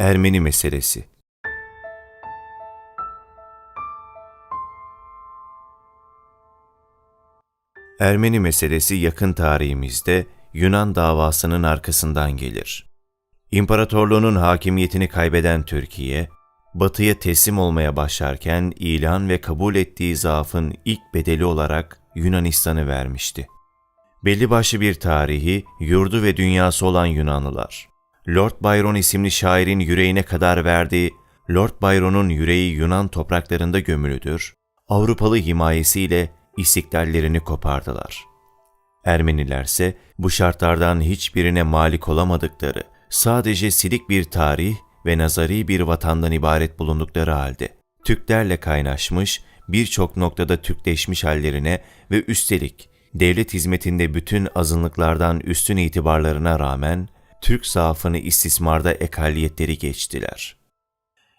Ermeni meselesi Ermeni meselesi yakın tarihimizde Yunan davasının arkasından gelir. İmparatorluğunun hakimiyetini kaybeden Türkiye, Batı'ya teslim olmaya başlarken ilan ve kabul ettiği zaafın ilk bedeli olarak Yunanistan'ı vermişti. Belli başlı bir tarihi, yurdu ve dünyası olan Yunanlılar, Lord Byron isimli şairin yüreğine kadar verdiği Lord Byron'un yüreği Yunan topraklarında gömülüdür, Avrupalı himayesiyle istiklallerini kopardılar. Ermenilerse bu şartlardan hiçbirine malik olamadıkları, sadece silik bir tarih ve nazari bir vatandan ibaret bulundukları halde, Türklerle kaynaşmış, birçok noktada Türkleşmiş hallerine ve üstelik devlet hizmetinde bütün azınlıklardan üstün itibarlarına rağmen Türk zaafını istismarda ekalliyetleri geçtiler.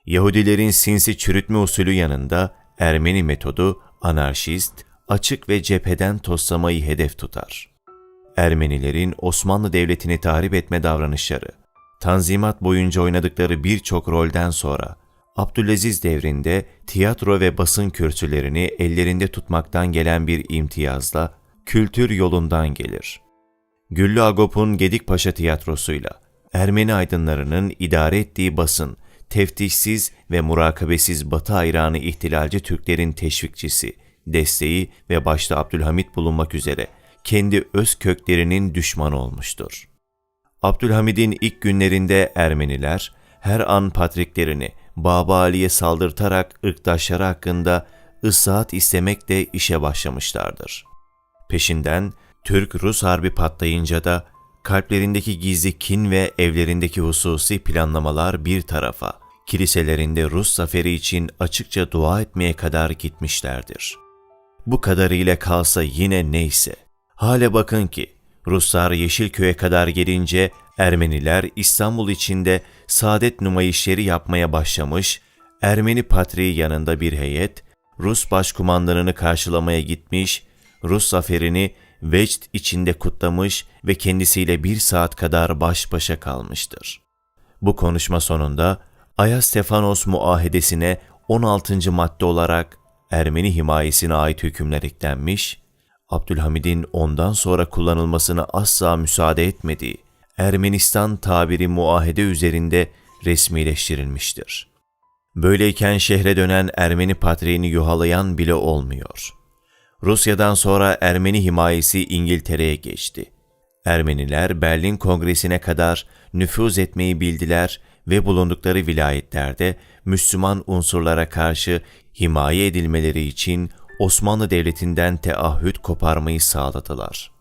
Yahudilerin sinsi çürütme usulü yanında Ermeni metodu anarşist, açık ve cepheden toslamayı hedef tutar. Ermenilerin Osmanlı Devleti'ni tahrip etme davranışları, Tanzimat boyunca oynadıkları birçok rolden sonra Abdülaziz devrinde tiyatro ve basın kürsülerini ellerinde tutmaktan gelen bir imtiyazla kültür yolundan gelir. Güllü Agop'un Gedikpaşa tiyatrosuyla Ermeni aydınlarının idare ettiği basın, teftişsiz ve murakabesiz Batı hayranı ihtilalci Türklerin teşvikçisi, desteği ve başta Abdülhamit bulunmak üzere kendi öz köklerinin düşmanı olmuştur. Abdülhamid'in ilk günlerinde Ermeniler her an patriklerini Baba Ali'ye saldırtarak ırktaşları hakkında ıslahat istemekle işe başlamışlardır. Peşinden Türk-Rus harbi patlayınca da kalplerindeki gizli kin ve evlerindeki hususi planlamalar bir tarafa, kiliselerinde Rus zaferi için açıkça dua etmeye kadar gitmişlerdir. Bu kadarıyla kalsa yine neyse. Hale bakın ki Ruslar Yeşilköy'e kadar gelince Ermeniler İstanbul içinde saadet numayişleri yapmaya başlamış, Ermeni patriği yanında bir heyet, Rus başkumandanını karşılamaya gitmiş, Rus zaferini vecd içinde kutlamış ve kendisiyle bir saat kadar baş başa kalmıştır. Bu konuşma sonunda Aya Stefanos muahedesine 16. madde olarak Ermeni himayesine ait hükümler eklenmiş, Abdülhamid'in ondan sonra kullanılmasına asla müsaade etmediği Ermenistan tabiri muahede üzerinde resmileştirilmiştir. Böyleyken şehre dönen Ermeni patriğini yuhalayan bile olmuyor. Rusya'dan sonra Ermeni himayesi İngiltere'ye geçti. Ermeniler Berlin Kongresi'ne kadar nüfuz etmeyi bildiler ve bulundukları vilayetlerde Müslüman unsurlara karşı himaye edilmeleri için Osmanlı Devleti'nden teahhüt koparmayı sağladılar.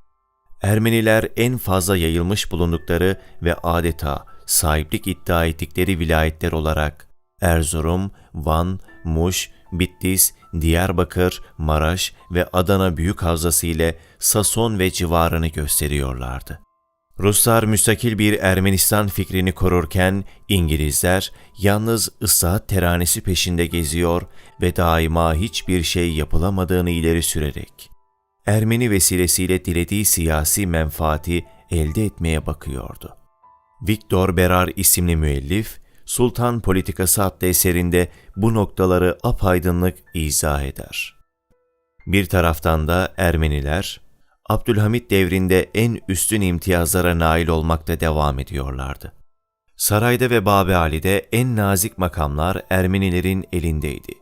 Ermeniler en fazla yayılmış bulundukları ve adeta sahiplik iddia ettikleri vilayetler olarak Erzurum, Van, Muş, Bitlis, Diyarbakır, Maraş ve Adana Büyük Havzası ile Sason ve civarını gösteriyorlardı. Ruslar müstakil bir Ermenistan fikrini korurken İngilizler yalnız ıslahat teranesi peşinde geziyor ve daima hiçbir şey yapılamadığını ileri sürerek Ermeni vesilesiyle dilediği siyasi menfaati elde etmeye bakıyordu. Viktor Berar isimli müellif, Sultan Politikası adlı eserinde bu noktaları apaydınlık izah eder. Bir taraftan da Ermeniler, Abdülhamit devrinde en üstün imtiyazlara nail olmakta devam ediyorlardı. Sarayda ve Babali'de en nazik makamlar Ermenilerin elindeydi.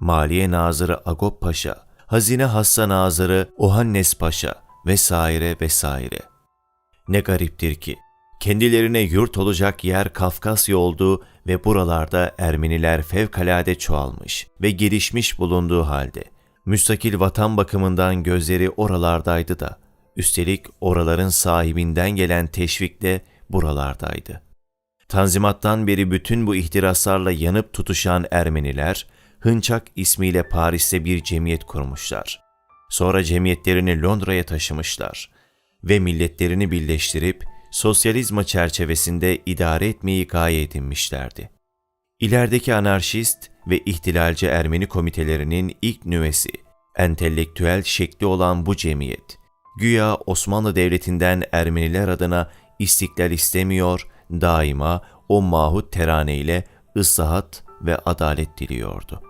Maliye Nazırı Agop Paşa, Hazine Hassa Nazırı Ohannes Paşa vesaire vesaire. Ne gariptir ki kendilerine yurt olacak yer Kafkasya olduğu ve buralarda Ermeniler fevkalade çoğalmış ve gelişmiş bulunduğu halde müstakil vatan bakımından gözleri oralardaydı da, üstelik oraların sahibinden gelen teşvik de buralardaydı. Tanzimattan beri bütün bu ihtiraslarla yanıp tutuşan Ermeniler, Hınçak ismiyle Paris'te bir cemiyet kurmuşlar. Sonra cemiyetlerini Londra'ya taşımışlar ve milletlerini birleştirip sosyalizma çerçevesinde idare etmeyi gaye edinmişlerdi. İlerideki anarşist ve ihtilalci Ermeni komitelerinin ilk nüvesi, entelektüel şekli olan bu cemiyet, güya Osmanlı Devleti'nden Ermeniler adına istiklal istemiyor, daima o mahut terane ile ıslahat ve adalet diliyordu.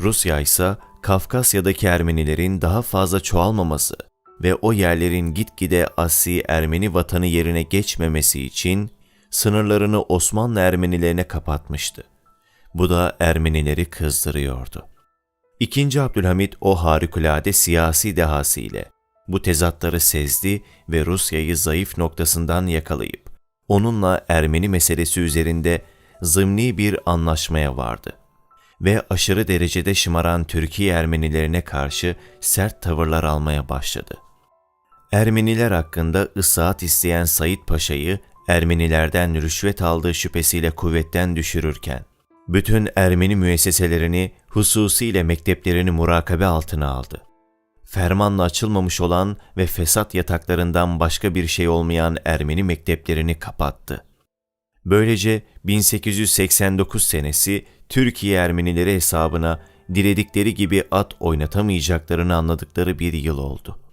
Rusya ise Kafkasya'daki Ermenilerin daha fazla çoğalmaması ve o yerlerin gitgide Asi Ermeni vatanı yerine geçmemesi için sınırlarını Osmanlı Ermenilerine kapatmıştı. Bu da Ermenileri kızdırıyordu. İkinci Abdülhamit o harikulade siyasi dehasıyla bu tezatları sezdi ve Rusya'yı zayıf noktasından yakalayıp onunla Ermeni meselesi üzerinde zımni bir anlaşmaya vardı. Ve aşırı derecede şımaran Türkiye Ermenilerine karşı sert tavırlar almaya başladı. Ermeniler hakkında ıslahat isteyen Said Paşa'yı Ermenilerden rüşvet aldığı şüphesiyle kuvvetten düşürürken, bütün Ermeni müesseselerini hususiyle mekteplerini murakabe altına aldı. Fermanla açılmamış olan ve fesat yataklarından başka bir şey olmayan Ermeni mekteplerini kapattı. Böylece 1889 senesi Türkiye Ermenileri hesabına diledikleri gibi at oynatamayacaklarını anladıkları bir yıl oldu.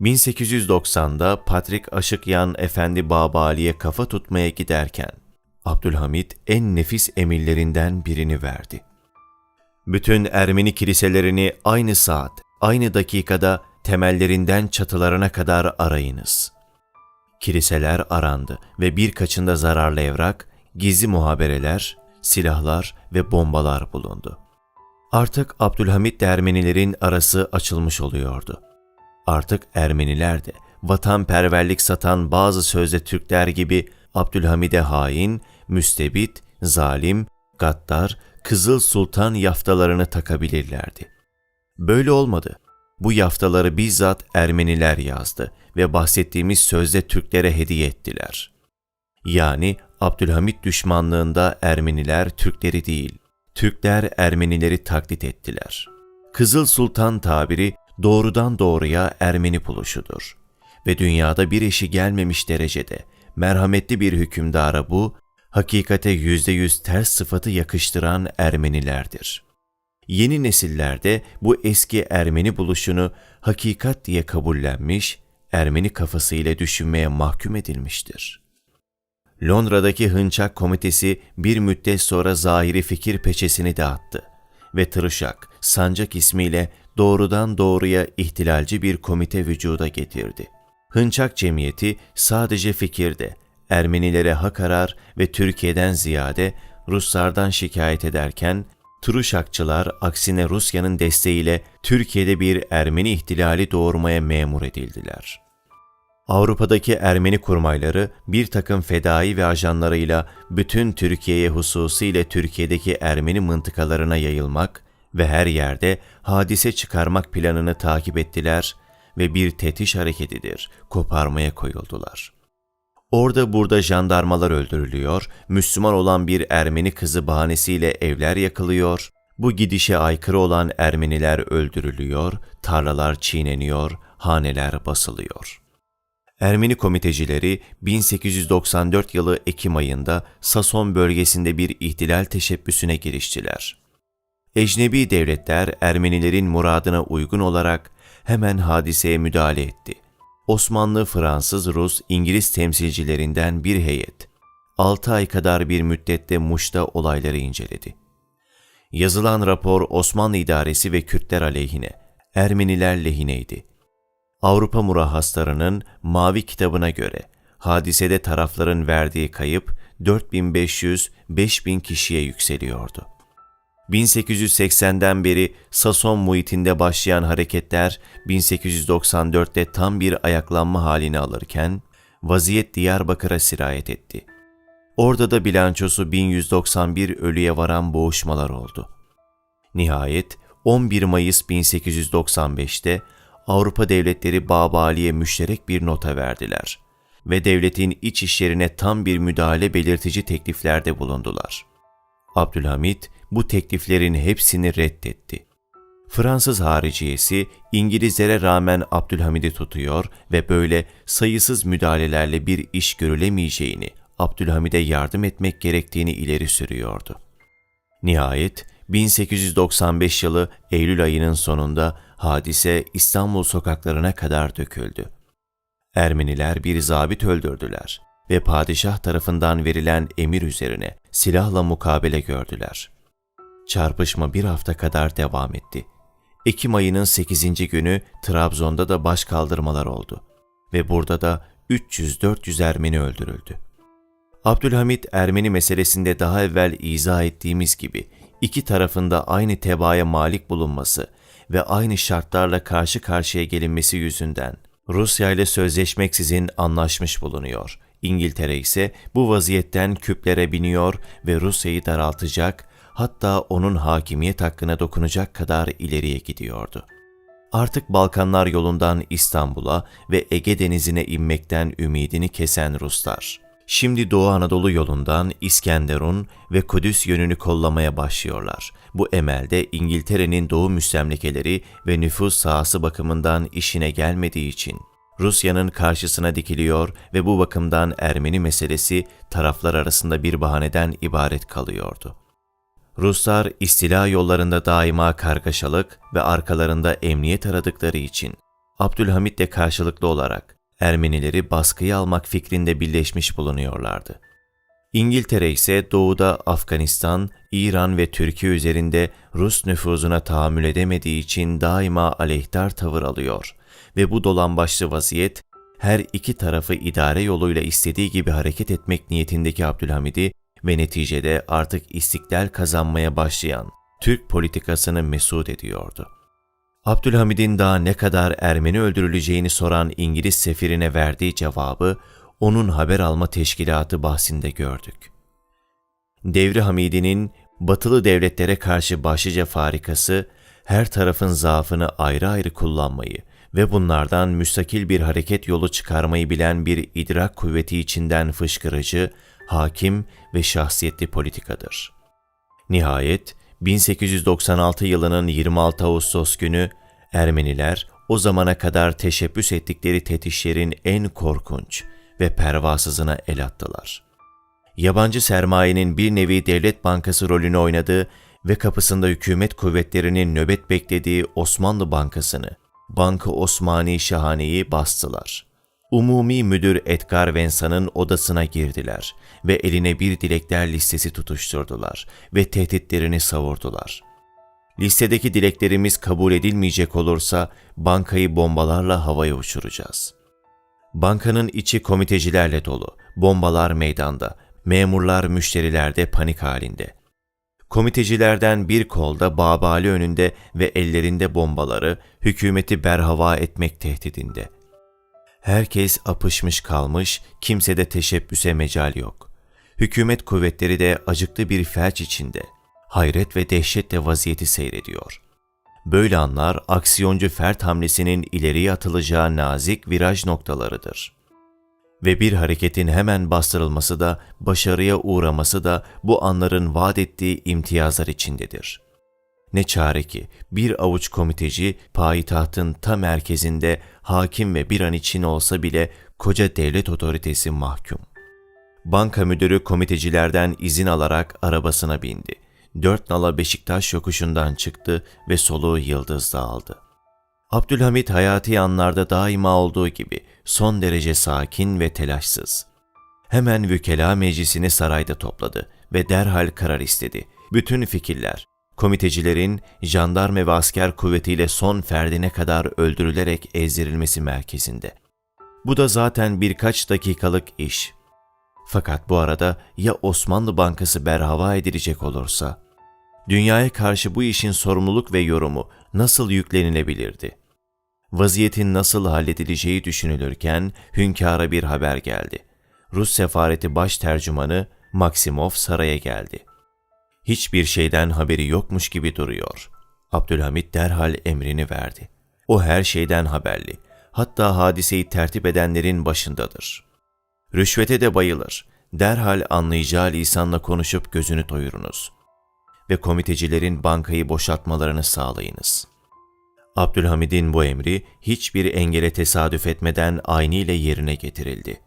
1890'da Patrik Aşıkyan Efendi Babali'ye kafa tutmaya giderken, Abdülhamit en nefis emirlerinden birini verdi. Bütün Ermeni kiliselerini aynı saat, aynı dakikada temellerinden çatılarına kadar arayınız. Kiliseler arandı ve birkaçında zararlı evrak, gizli muhabereler, silahlar ve bombalar bulundu. Artık Abdülhamit Ermenilerin arası açılmış oluyordu. Artık Ermeniler de vatanperverlik satan bazı sözde Türkler gibi Abdülhamid'e hain, müstebit, zalim, gaddar, Kızıl Sultan yaftalarını takabilirlerdi. Böyle olmadı. Bu yaftaları bizzat Ermeniler yazdı ve bahsettiğimiz sözde Türklere hediye ettiler. Yani Abdülhamit düşmanlığında Ermeniler Türkleri değil, Türkler Ermenileri taklit ettiler. Kızıl Sultan tabiri doğrudan doğruya Ermeni buluşudur. Ve dünyada bir eşi gelmemiş derecede merhametli bir hükümdara bu, hakikate yüzde yüz ters sıfatı yakıştıran Ermenilerdir. Yeni nesillerde bu eski Ermeni buluşunu hakikat diye kabullenmiş, Ermeni kafasıyla düşünmeye mahkum edilmiştir. Londra'daki Hınçak Komitesi bir müddet sonra zahiri fikir peçesini dağıttı ve Tırışak, Sancak ismiyle doğrudan doğruya ihtilalci bir komite vücuda getirdi. Hınçak Cemiyeti sadece fikirde, Ermenilere hak arar ve Türkiye'den ziyade Ruslardan şikayet ederken, Turuşakçılar aksine Rusya'nın desteğiyle Türkiye'de bir Ermeni ihtilali doğurmaya memur edildiler. Avrupa'daki Ermeni kurmayları bir takım fedai ve ajanlarıyla bütün Türkiye'ye hususiyle Türkiye'deki Ermeni mıntıkalarına yayılmak ve her yerde hadise çıkarmak planını takip ettiler ve bir tetiş hareketidir, koparmaya koyuldular. Orada burada jandarmalar öldürülüyor, Müslüman olan bir Ermeni kızı bahanesiyle evler yakılıyor, bu gidişe aykırı olan Ermeniler öldürülüyor, tarlalar çiğneniyor, haneler basılıyor. Ermeni komitecileri 1894 yılı Ekim ayında Sason bölgesinde bir ihtilal teşebbüsüne giriştiler. Ecnebi devletler Ermenilerin muradına uygun olarak hemen hadiseye müdahale etti. Osmanlı, Fransız, Rus, İngiliz temsilcilerinden bir heyet, 6 ay kadar bir müddette Muş'ta olayları inceledi. Yazılan rapor Osmanlı idaresi ve Kürtler aleyhine, Ermeniler lehineydi. Avrupa murahhaslarının Mavi kitabına göre hadisede tarafların verdiği kayıp 4500-5000 kişiye yükseliyordu. 1880'den beri Sason muhitinde başlayan hareketler 1894'te tam bir ayaklanma halini alırken vaziyet Diyarbakır'a sirayet etti. Orada da bilançosu 1191 ölüye varan boğuşmalar oldu. Nihayet 11 Mayıs 1895'te Avrupa devletleri Babali'ye müşterek bir nota verdiler ve devletin iç işlerine tam bir müdahale belirtici tekliflerde bulundular. Abdülhamit bu tekliflerin hepsini reddetti. Fransız hariciyesi İngilizlere rağmen Abdülhamid'i tutuyor ve böyle sayısız müdahalelerle bir iş görülemeyeceğini, Abdülhamid'e yardım etmek gerektiğini ileri sürüyordu. Nihayet 1895 yılı Eylül ayının sonunda hadise İstanbul sokaklarına kadar döküldü. Ermeniler bir zabit öldürdüler ve padişah tarafından verilen emir üzerine silahla mukabele gördüler. Çarpışma bir hafta kadar devam etti. Ekim ayının 8. günü Trabzon'da da baş kaldırmalar oldu ve burada da 300-400 Ermeni öldürüldü. Abdülhamit Ermeni meselesinde daha evvel izah ettiğimiz gibi iki tarafında aynı tebaaya malik bulunması ve aynı şartlarla karşı karşıya gelinmesi yüzünden Rusya ile sözleşmeksizin anlaşmış bulunuyor. İngiltere ise bu vaziyetten küplere biniyor ve Rusya'yı daraltacak, hatta onun hakimiyet hakkına dokunacak kadar ileriye gidiyordu. Artık Balkanlar yolundan İstanbul'a ve Ege denizine inmekten ümidini kesen Ruslar. Şimdi Doğu Anadolu yolundan İskenderun ve Kudüs yönünü kollamaya başlıyorlar. Bu emelde İngiltere'nin doğu müstemlekeleri ve nüfus sahası bakımından işine gelmediği için Rusya'nın karşısına dikiliyor ve bu bakımdan Ermeni meselesi taraflar arasında bir bahaneden ibaret kalıyordu. Ruslar istila yollarında daima kargaşalık ve arkalarında emniyet aradıkları için Abdülhamit de karşılıklı olarak Ermenileri baskıya almak fikrinde birleşmiş bulunuyorlardı. İngiltere ise doğuda Afganistan, İran ve Türkiye üzerinde Rus nüfuzuna tahammül edemediği için daima aleyhtar tavır alıyor ve bu dolambaçlı vaziyet her iki tarafı idare yoluyla istediği gibi hareket etmek niyetindeki Abdülhamid'i ve neticede artık istiklal kazanmaya başlayan Türk politikasını mesut ediyordu. Abdülhamid'in daha ne kadar Ermeni öldürüleceğini soran İngiliz sefirine verdiği cevabı onun haber alma teşkilatı bahsinde gördük. Devri Hamidi'nin batılı devletlere karşı başlıca farikası her tarafın zaafını ayrı ayrı kullanmayı ve bunlardan müstakil bir hareket yolu çıkarmayı bilen bir idrak kuvveti içinden fışkırıcı, hakim ve şahsiyetli politikadır. Nihayet 1896 yılının 26 Ağustos günü Ermeniler o zamana kadar teşebbüs ettikleri tetişlerin en korkunç ve pervasızına el attılar. Yabancı sermayenin bir nevi devlet bankası rolünü oynadığı ve kapısında hükümet kuvvetlerinin nöbet beklediği Osmanlı Bankası'nı, Banka Osmani Şahane'yi bastılar. Umumi Müdür Edgar Vensa'nın odasına girdiler ve eline bir dilekler listesi tutuşturdular ve tehditlerini savurdular. Listedeki dileklerimiz kabul edilmeyecek olursa bankayı bombalarla havaya uçuracağız. Bankanın içi komitecilerle dolu, bombalar meydanda, memurlar müşterilerde panik halinde. Komitecilerden bir kolda Babali önünde ve ellerinde bombaları hükümeti berhava etmek tehdidinde. Herkes apışmış kalmış, kimsede teşebbüse mecal yok. Hükümet kuvvetleri de acıklı bir felç içinde, hayret ve dehşetle vaziyeti seyrediyor. Böyle anlar aksiyoncu fert hamlesinin ileriye atılacağı nazik viraj noktalarıdır. Ve bir hareketin hemen bastırılması da, başarıya uğraması da bu anların vaat ettiği imtiyazlar içindedir. Ne çare ki bir avuç komiteci payitahtın ta merkezinde hakim ve bir an için olsa bile koca devlet otoritesi mahkum. Banka müdürü komitecilerden izin alarak arabasına bindi. Dört nala Beşiktaş yokuşundan çıktı ve soluğu yıldızda aldı. Abdülhamit hayati anlarda daima olduğu gibi son derece sakin ve telaşsız. Hemen vükela meclisini sarayda topladı ve derhal karar istedi. Bütün fikirler, komitecilerin jandarma ve asker kuvvetiyle son ferdine kadar öldürülerek ezdirilmesi merkezinde. Bu da zaten birkaç dakikalık iş. Fakat bu arada ya Osmanlı Bankası berhava edilecek olursa, dünyaya karşı bu işin sorumluluk ve yorumu nasıl yüklenilebilirdi? Vaziyetin nasıl halledileceği düşünülürken hünkâra bir haber geldi. Rus sefareti baş tercümanı Maksimov saraya geldi. Hiçbir şeyden haberi yokmuş gibi duruyor. Abdülhamit derhal emrini verdi. O her şeyden haberli. Hatta hadiseyi tertip edenlerin başındadır. Rüşvete de bayılır. Derhal anlayacağı lisanla konuşup gözünü doyurunuz. Ve komitecilerin bankayı boşaltmalarını sağlayınız.'' Abdülhamid'in bu emri hiçbir engele tesadüf etmeden ayniyle yerine getirildi.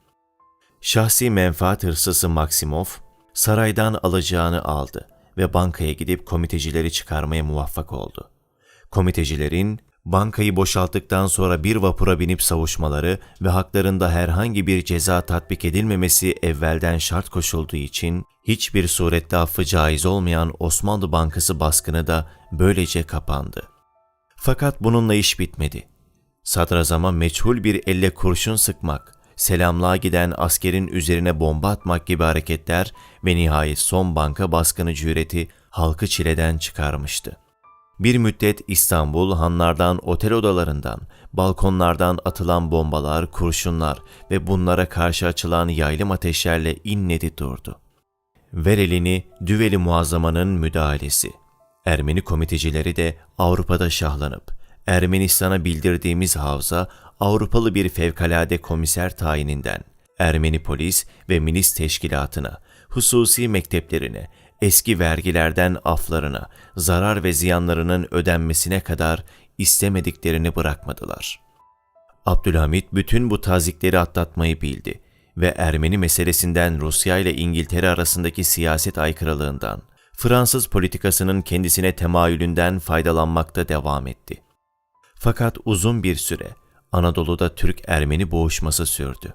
Şahsi menfaat hırsızı Maksimov, saraydan alacağını aldı ve bankaya gidip komitecileri çıkarmaya muvaffak oldu. Komitecilerin Bankayı boşalttıktan sonra bir vapura binip savuşmaları ve haklarında herhangi bir ceza tatbik edilmemesi evvelden şart koşulduğu için hiçbir surette affı caiz olmayan Osmanlı Bankası baskını da böylece kapandı. Fakat bununla iş bitmedi. Sadrazama meçhul bir elle kurşun sıkmak, selamlığa giden askerin üzerine bomba atmak gibi hareketler ve nihayet son banka baskını cüreti halkı çileden çıkarmıştı. Bir müddet İstanbul hanlardan, otel odalarından, balkonlardan atılan bombalar, kurşunlar ve bunlara karşı açılan yaylım ateşlerle inledi durdu. Ver elini Düveli Muazzama'nın müdahalesi. Ermeni komitecileri de Avrupa'da şahlanıp, Ermenistan'a bildirdiğimiz havza Avrupalı bir fevkalade komiser tayininden, Ermeni polis ve milis teşkilatına, hususi mekteplerine, eski vergilerden aflarına, zarar ve ziyanlarının ödenmesine kadar istemediklerini bırakmadılar. Abdülhamit bütün bu tazikleri atlatmayı bildi ve Ermeni meselesinden Rusya ile İngiltere arasındaki siyaset aykırılığından, Fransız politikasının kendisine temayülünden faydalanmakta devam etti. Fakat uzun bir süre Anadolu'da Türk-Ermeni boğuşması sürdü.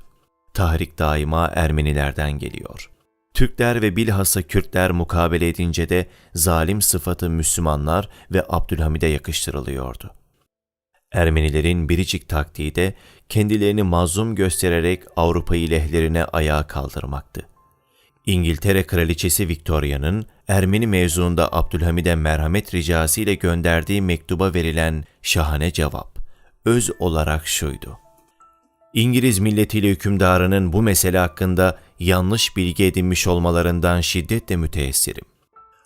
Tahrik daima Ermenilerden geliyor. Türkler ve bilhassa Kürtler mukabele edince de zalim sıfatı Müslümanlar ve Abdülhamid'e yakıştırılıyordu. Ermenilerin biricik taktiği de kendilerini mazlum göstererek Avrupa'yı lehlerine ayağa kaldırmaktı. İngiltere Kraliçesi Victoria'nın Ermeni mevzuunda Abdülhamid'e merhamet ricası ile gönderdiği mektuba verilen şahane cevap, öz olarak şuydu. İngiliz milletiyle hükümdarının bu mesele hakkında yanlış bilgi edinmiş olmalarından şiddetle müteessirim.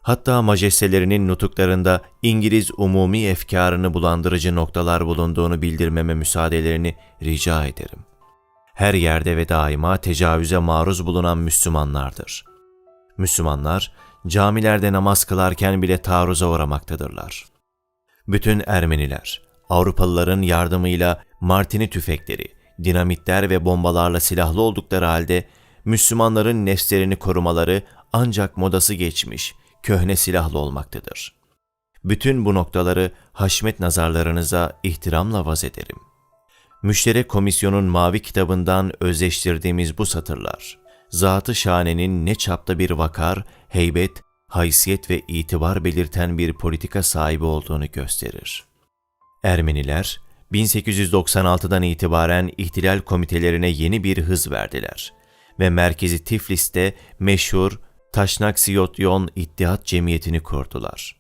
Hatta majestelerinin nutuklarında İngiliz umumi efkarını bulandırıcı noktalar bulunduğunu bildirmeme müsaadelerini rica ederim. Her yerde ve daima tecavüze maruz bulunan Müslümanlardır. Müslümanlar camilerde namaz kılarken bile taarruza uğramaktadırlar. Bütün Ermeniler, Avrupalıların yardımıyla martini tüfekleri, dinamitler ve bombalarla silahlı oldukları halde Müslümanların nefslerini korumaları ancak modası geçmiş, köhne silahlı olmaktadır. Bütün bu noktaları haşmet nazarlarınıza ihtiramla vaz ederim. Müşterek Komisyon'un mavi kitabından özleştirdiğimiz bu satırlar, Zat-ı Şane'nin ne çapta bir vakar, heybet, haysiyet ve itibar belirten bir politika sahibi olduğunu gösterir. Ermeniler, 1896'dan itibaren ihtilal komitelerine yeni bir hız verdiler ve merkezi Tiflis'te meşhur Taşnaksiyotyon İttihat Cemiyeti'ni kurdular.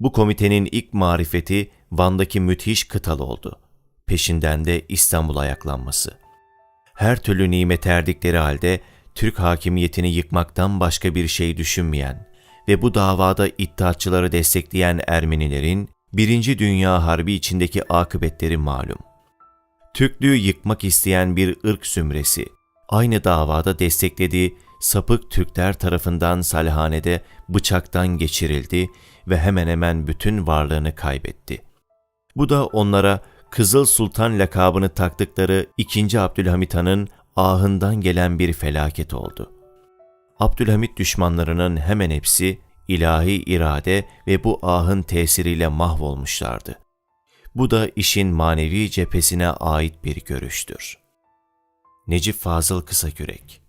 Bu komitenin ilk marifeti Van'daki müthiş kıtal oldu. Peşinden de İstanbul ayaklanması. Her türlü nimet erdikleri halde Türk hakimiyetini yıkmaktan başka bir şey düşünmeyen ve bu davada iddiatçıları destekleyen Ermenilerin Birinci Dünya Harbi içindeki akıbetleri malum. Türklüğü yıkmak isteyen bir ırk zümresi, aynı davada desteklediği sapık Türkler tarafından Salhane'de bıçaktan geçirildi ve hemen hemen bütün varlığını kaybetti. Bu da onlara Kızıl Sultan lakabını taktıkları 2. Abdülhamit Han'ın ahından gelen bir felaket oldu. Abdülhamit düşmanlarının hemen hepsi ilahi irade ve bu ahın tesiriyle mahvolmuşlardı. Bu da işin manevi cephesine ait bir görüştür. Necip Fazıl Kısakürek